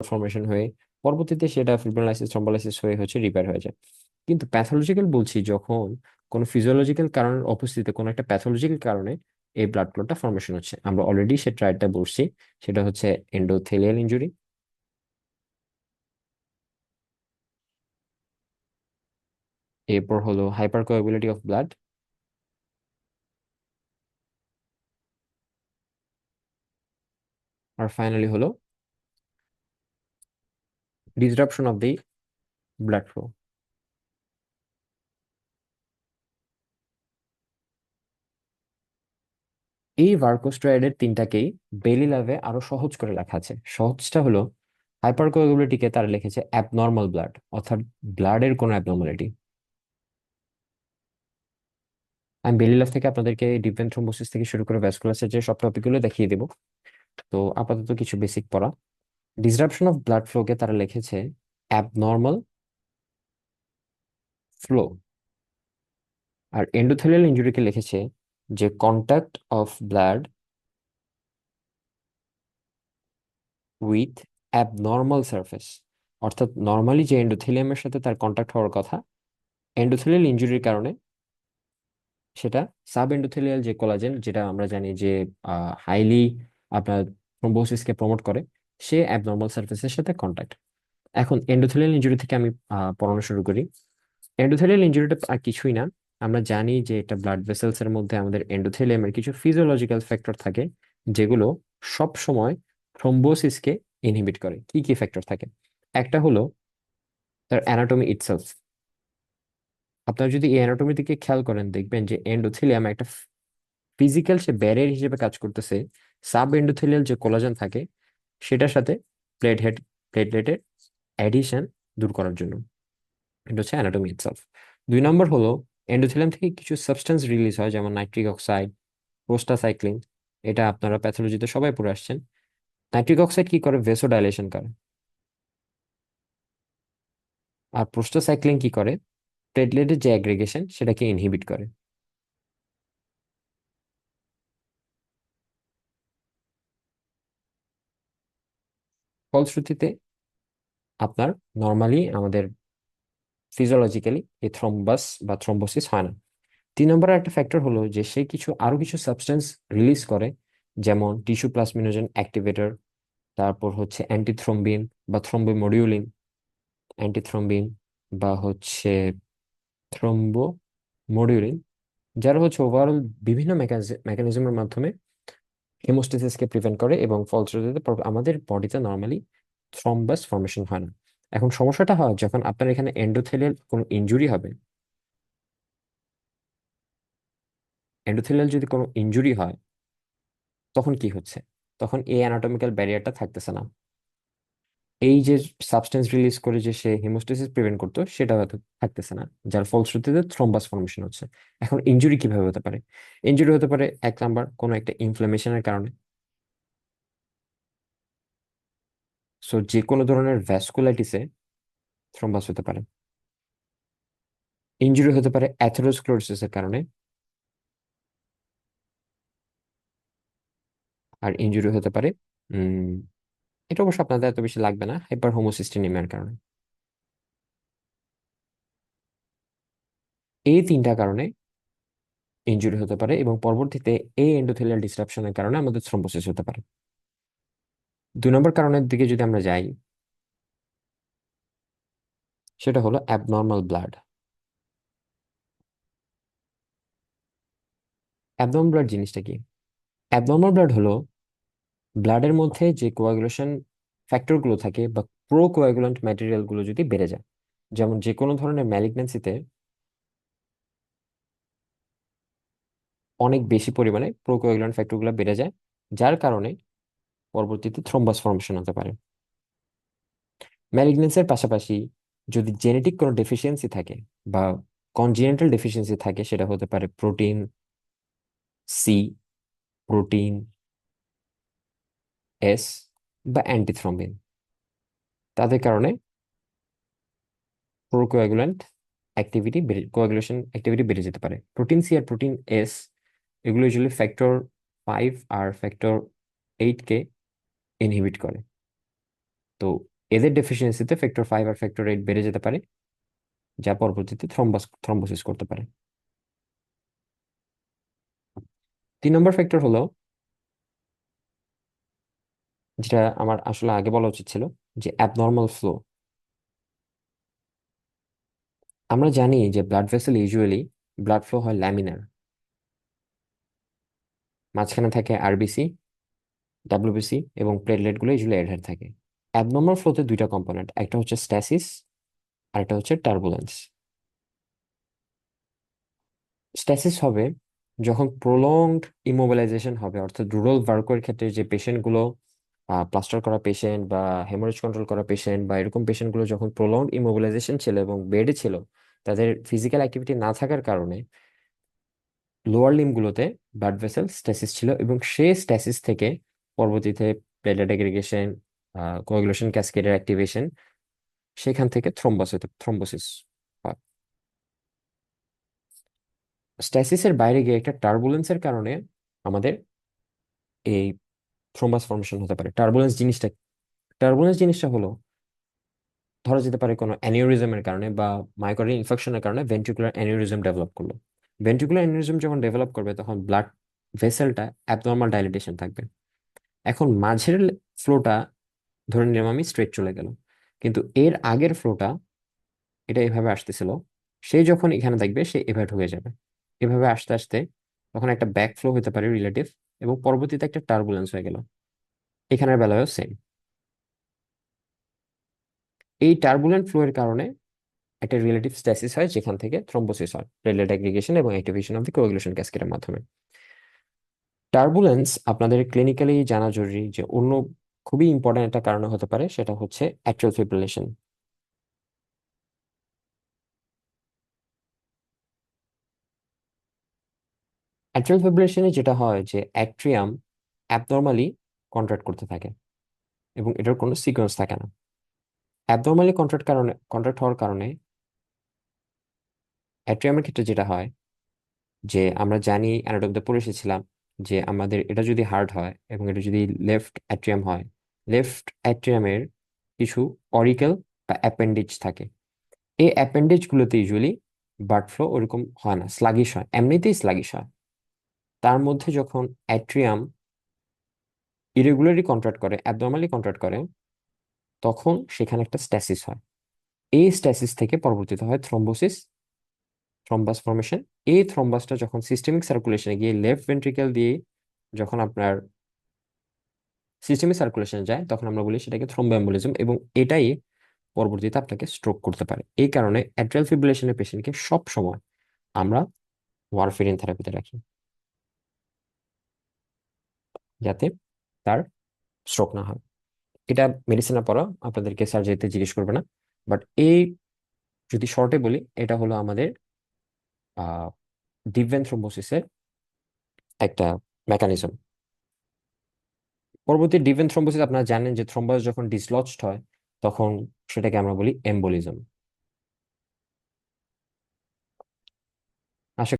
Formation হয়ে পরবর্তীতে সেটা ফিব্রিনোলাইসিস থ্রম্বোলাইসিস হয়ে হচ্ছে রিপেয়ার হয়ে যায়। কিন্তু প্যাথোলজিক্যাল বলছি যখন কোনো ফিজিওলজিক্যাল কারণের উপস্থিতিতে কোনো একটা প্যাথোলজিক্যাল কারণে এই ব্লাড ক্লটটা ফর্মেশন হচ্ছে। আমরা অলরেডি সে ট্রাইডটা বলছি, সেটা হচ্ছে এন্ডোথেলিয়াল ইনজুরি এরপর হলো হাইপার কোয়াবিলিটি অফ ব্লাড আর ফাইনালি হলো disruption of the blood flow. এই ভার্কোস্ট্রয়েডের তিনটাকেই বেলি লাভে আরও সহজ করে লেখা আছে। সহজটা হলো হাইপারকোয়াগুলিটিকে তারা লিখেছে অ্যাবনর্মাল ব্লাড অর্থাৎ ব্লাডের কোনো অ্যাবনর্মালিটি আমি বেলি লাভ থেকে আপনাদেরকে ডিপেন থ্রোম্বোসিস থেকে শুরু করে ভ্যাসকুলার যে সব টপিকগুলো দেখিয়ে দেব। তো আপাতত কিছু বেসিক পড়া। ডিসরাপশন অফ ব্লাড ফ্লোকে তারা লিখেছে অ্যাবনর্মাল ফ্লো আর এন্ডোথেলিয়াল ইনজুরিকে লিখেছে যে contact of blood with abnormal surface অর্থাৎ নর্মালি যে এন্ডোথেলিয়ামের সাথে তার কন্ট্যাক্ট হওয়ার কথা এন্ডোথেলিয়াল ইনজুরির কারণে সেটা সাব এন্ডোথেলিয়াল যে কোলাজেন যেটা আমরা জানি যে হাইলি আপনার থ্রোম্বোসিসকে প্রমোট করে সে অ্যাবনর্মাল সারফেসের সাথে কন্ট্যাক্ট এখন এন্ডোথেলিয়াল ইনজুরি থেকে আমি পড়ানো শুরু করি। এন্ডোথেলিয়াল ইনজুরিটা আর কিছুই না। আমরা জানি যে এটা ব্লাড ভেসেলসের মধ্যে আমাদের এন্ডোথেলিয়ামের কিছু ফিজিওলজিক্যাল ফ্যাক্টর থাকে, যেগুলো সব সময় থ্রোম্বোসিসকে ইনহিবিট করে। কি কি ফ্যাক্টর থাকে? একটা হলো তার অ্যানাটমি ইটসেলফ আপনারা যদি এই অ্যানাটমির দিকে খেয়াল করেন, দেখবেন যে এন্ডোথেলিয়াম একটা ফিজিক্যাল সে ব্যারিয়ার হিসেবে কাজ করতেছে। সাব এন্ডোথেলিয়াল যে কোলাজেন থাকে সেটার সাথে প্লেট হেড প্লেটলেটের অ্যাডিশন দূর করার জন্য। এটা হচ্ছে অ্যানাটমি ইটসেলফ দুই নম্বর হলো এন্ডোথেলিয়াম থেকে কিছু সাবস্টেন্স রিলিজ হয়, যেমন নাইট্রিক অক্সাইড প্রোস্টাসাইক্লিন এটা আপনারা প্যাথোলজিতে সবাই পড়ে আসছেন। নাইট্রিক অক্সাইড কি করে? ভেসোডাইলেশন করে। আর প্রোস্টাসাইক্লিন কি করে? প্লেটলেটের যে অ্যাগ্রিগেশন সেটাকে ইনহিবিট করে। ফলশ্রুতিতে আপনার নর্মালি আমাদের ফিজিওলজিক্যালি এই থ্রম্বাস বা থ্রম্বোসিস হয় না। তিন নম্বরের একটা ফ্যাক্টর হলো যে সে কিছু আরও কিছু সাবস্টেন্স রিলিজ করে, যেমন টিস্যু প্লাজমিনোজেন অ্যাক্টিভেটর তারপর হচ্ছে অ্যান্টিথ্রম্বিন বা থ্রম্বোমডিউলিন অ্যান্টিথ্রম্বিন বা হচ্ছে থ্রম্বোমডিউলিন যারা হচ্ছে ওভারঅল বিভিন্ন মেকানিজমের মাধ্যমে হেমোস্টেসিসকে প্রিভেন্ট করে এবং ফলশ্রুতিতে আমাদের বডিতে নর্মালি থ্রম্বাস ফর্মেশন হয় না। এখন সমস্যাটা হয় যখন আপনার এখানে এন্ডোথেলিয়াল কোনো ইনজুরি হবে এন্ডোথেলিয়াল যদি কোনো ইনজুরি হয়, তখন কি হচ্ছে? তখন এই অ্যানাটমিক্যাল ব্যারিয়ারটা থাকতেছে না। এই যে সাবস্টেন্স রিলিজ করে যে সে হিমোস্টেসিস প্রিভেন্ট করতো সেটা হয়তো থাকতেছে না, যার ফলশ্রুতিতে থ্রম্বাস ফর্মেশন হচ্ছে। এখন ইনজুরি কীভাবে হতে পারে? ইনজুরি হতে পারে এক নাম্বার কোনো একটা ইনফ্লামেশনের কারণে। সো যে কোনো ধরনের ভ্যাসকুলাইটিসে থ্রম্বাস হতে পারে। ইনজুরি হতে পারে অ্যাথেরোস্ক্লেরোসিসের কারণে। আর ইনজুরি হতে পারে এটা অবশ্য আপনাদের এত বেশি লাগবে না হাইপার হোমোসিস্টেমিয়ার কারণে। এই তিনটা কারণে ইনজুরি হতে পারে এবং পরবর্তীতে এই এন্ডোথেলিয়াল ডিসরাপশনের কারণে আমাদের থ্রম্বোসিস হতে পারে। দুই নম্বর কারণের দিকে যদি আমরা যাই, সেটা হলো অ্যাবনর্মাল ব্লাড অ্যাবনর্মাল ব্লাড জিনিসটা কি? অ্যাবনর্মাল ব্লাড হলো ব্লাডের মধ্যে যে কোয়াগুলেশন ফ্যাক্টরগুলো থাকে বা প্রো কোয়াগুলেন্ট ম্যাটেরিয়ালগুলো যদি বেড়ে যায়, যেমন যে কোনো ধরনের ম্যালিগন্যান্সিতে অনেক বেশি পরিমাণে প্রো কোয়াগুলেন্ট ফ্যাক্টরগুলো বেড়ে যায়, যার কারণে পরবর্তীতে থ্রম্বাস ফর্মেশন হতে পারে। ম্যালিগন্যান্সির পাশাপাশি যদি জেনেটিক কোনো ডেফিসিয়েন্সি থাকে বা কনজেনিটাল ডেফিসিয়েন্সি থাকে, সেটা হতে পারে প্রোটিন সি, প্রোটিন এস বা অ্যান্টিথ্রম্বিন তাদের কারণে প্রোকোয়াগুলেন্ট অ্যাক্টিভিটি কোয়াগুলেশন অ্যাক্টিভিটি বেড়ে যেতে পারে। প্রোটিন সি আর প্রোটিন এস এগুলো ইউজুয়ালি ফ্যাক্টর ফাইভ আর ফ্যাক্টর এইটকে ইনহিবিট করে। তো তো এদের ডেফিসিয়েন্সিতে ফ্যাক্টর ফাইভ আর ফ্যাক্টর এইট বেড়ে যেতে পারে, যা পরবর্তীতে থ্রম্বাস থ্রম্বোসিস করতে পারে। তিন নম্বর ফ্যাক্টর হলো যেটা আমার আসলে আগে বলা উচিত ছিল যে অ্যাবনর্মাল ফ্লো আমরা জানি যে blood vessel usually blood flow হয় ল্যামিনার মাঝখানে থাকে আরবিসি ডাব্লিউবিসি এবং প্লেটলেটগুলো ইউজুয়ালি অ্যাডার থাকে। অ্যাবনর্মাল ফ্লোতে দুইটা কম্পোনেন্ট একটা হচ্ছে স্ট্যাসিস আর একটা হচ্ছে টার্বুলেন্স স্ট্যাসিস হবে যখন প্রলংড ইমোবিলাইজেশন হবে, অর্থাৎ রুরাল ভার্কের ক্ষেত্রে যে পেশেন্টগুলো প্লাস্টার করা পেশেন্ট বা হেমোরেজ কন্ট্রোল করা পেশেন্ট বা এরকম পেশেন্টগুলো যখন প্রলংড ইমোবিলাইজেশন ছিল এবং বেডে ছিল, তাদের ফিজিক্যাল অ্যাক্টিভিটি না থাকার কারণে লোয়ার লিমগুলোতে ব্লাড ভেসেল স্ট্যাসিস ছিল এবং সেই স্ট্যাসিস থেকে পরবর্তীতে প্লেটলেট এগ্রিগেশন কোয়াগুলেশন ক্যাসকেডের অ্যাক্টিভেশন সেখান থেকে থ্রম্বাস থ্রম্বোসিস হয়। স্ট্যাসিসের বাইরে গিয়ে একটা টার্বুলেন্সের কারণে আমাদের এই থ্রোম্বাস ফর্মেশন হতে পারে। টার্বুলেন্স জিনিসটা টার্বুলেন্স জিনিসটা হলো, ধরা যেতে পারে কোনো অ্যানিউরিজমের কারণে বা মাইকোরিয়াল ইনফেকশনের কারণে ভেন্ট্রিকুলার অ্যানিউরিজম ডেভেলপ করল। ভেন্ট্রিকুলার অ্যানিউরিজম যখন ডেভেলপ করবে, তখন ব্লাড ভেসেলটা অ্যাবনর্মাল ডাইলেটেশন থাকবে। এখন মাঝের ফ্লোটা ধরে নিলাম আমি স্ট্রেট চলে গেল। কিন্তু এর আগের ফ্লোটা, এটা এভাবে আসতেছিল, সে যখন এখানে দেখবে, সে এভাবে ঢুকে যাবে। এভাবে আসতে আসতে তখন একটা ব্যাক ফ্লো হতে পারে রিলেটিভ এবং পরবর্তীতে একটা টার্বুলেন্স হয়ে গেল। এখানের বেলায়ও সেম এই টার্বুলেন্ট ফ্লো এর কারণে একটা রিলেটিভ স্ট্যাসিস হয়, যেখান থেকে থ্রম্বোসিস হয় প্লেটলেট অ্যাগ্রিগেশন এবং অ্যাক্টিভেশন অফ দি কোয়াগুলেশন ক্যাসকেডের মাধ্যমে। টার্বুলেন্স আপনাদের ক্লিনিক্যালি জানা জরুরি যে অন্য খুবই ইম্পর্টেন্ট একটা কারণ হতে পারে, সেটা হচ্ছে অ্যাট্রিয়াল ফিব্রিলেশন অ্যাট্রিয়াল ফিব্রিলেশনে যেটা হয় যে অ্যাট্রিয়াম অ্যাবনর্মালি কন্ট্রাক্ট করতে থাকে এবং এটার কোনো সিকোয়েন্স থাকে না। অ্যাবনর্মালি কন্ট্রাক্ট কারণে, কন্ট্রাক্ট হওয়ার কারণে অ্যাট্রিয়ামের ক্ষেত্রে যেটা হয় যে আমরা জানি, অ্যানাটমিতে পড়ে এসেছিলাম যে আমাদের এটা যদি হার্ড হয় এবং এটা যদি লেফট অ্যাট্রিয়াম হয়, লেফট অ্যাট্রিয়ামের কিছু অরিকেল বা অ্যাপেন্ডিজ থাকে। এই অ্যাপেন্ডিজগুলোতে ইউজুয়ালি বার্ড ফ্লো ওরকম হয় না, স্লাগিশ হয়, এমনিতেই স্লাগিশ হয়। তার মধ্যে যখন অ্যাট্রিয়াম ইরেগুলারলি কন্ট্রাক্ট করে অ্যাবনর্মালি কন্ট্রাক্ট করে, তখন সেখানে একটা স্ট্যাসিস হয়। এই স্ট্যাসিস থেকে পরবর্তীতে হয় থ্রম্বোসিস থ্রম্বাস ফর্মেশন এই থ্রম্বাসটা যখন সিস্টেমিক সার্কুলেশনে গিয়ে লেফট ভেন্ট্রিকেল দিয়ে যখন আপনার সিস্টেমিক সার্কুলেশনে যায়, তখন আমরা বলি সেটাকে থ্রম্বোএম্বোলিজম এবং এটাই পরবর্তীতে আপনাকে স্ট্রোক করতে পারে। এই কারণে অ্যাট্রিয়াল ফিব্রিলেশনের পেশেন্টকে সব সময় আমরা ওয়ারফেরিন থেরাপিতে রাখি। যাতে তার স্ট্রোক না হয়। এটা মেডিসিনের পড়া, আপনাদেরকে সার্জারিতে জিজ্ঞেস করবে না। বাট এই যদি শর্টে বলি, এটা হলো আমাদের ডিপ থ্রোম্বোসিসের একটা মেকানিজম পরবর্তী ডিপ থ্রোম্বোসিস আপনারা জানেন যে থ্রোম্বাস যখন ডিসলজড হয়, তখন সেটাকে আমরা বলি এম্বোলিজম